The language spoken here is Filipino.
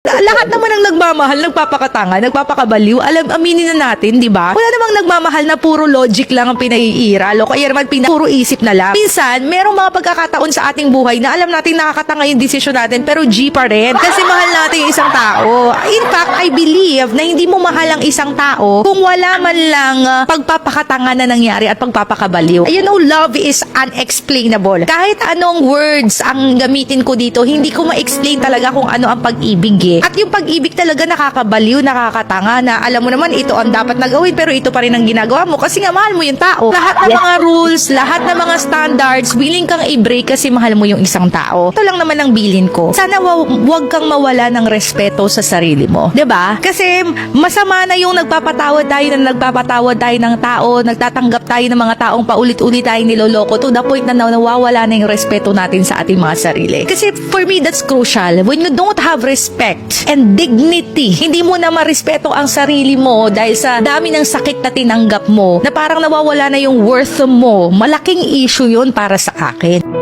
Lahat naman ng nagmamahal, nagpapakatanga, nagpapakabaliw, alam, aminin na natin, di ba? Wala namang nagmamahal na puro logic lang ang pinaiiral o kaya naman pina, puro isip na lang. Minsan, merong mga pagkakataon sa ating buhay na alam natin nakakatanga yung desisyon natin pero G pa rin. Kasi mahal natin yung isang tao. In I believe na hindi mo mahal ang isang tao kung wala man lang uh, pagpapakatanga na nangyari at pagpapakabaliw. You know, love is unexplainable. Kahit anong words ang gamitin ko dito, hindi ko ma-explain talaga kung ano ang pag-ibig eh. At yung pag-ibig talaga nakakabaliw, nakakatanga na alam mo naman ito ang dapat na gawin pero ito pa rin ang ginagawa mo kasi nga mahal mo yung tao. Lahat ng mga rules, lahat ng mga standards, willing kang i-break kasi mahal mo yung isang tao. Ito lang naman ang bilin ko. Sana wa- wag kang mawala ng respeto sa sarili mo. 'Di ba? Kasi masama na yung nagpapatawad tayo na nagpapatawad tayo ng tao, nagtatanggap tayo ng mga taong paulit-ulit tayo niloloko to the point na nawawala na yung respeto natin sa ating mga sarili. Kasi for me, that's crucial. When you don't have respect and dignity, hindi mo na marespeto ang sarili mo dahil sa dami ng sakit na tinanggap mo, na parang nawawala na yung worth mo. Malaking issue yun para sa akin.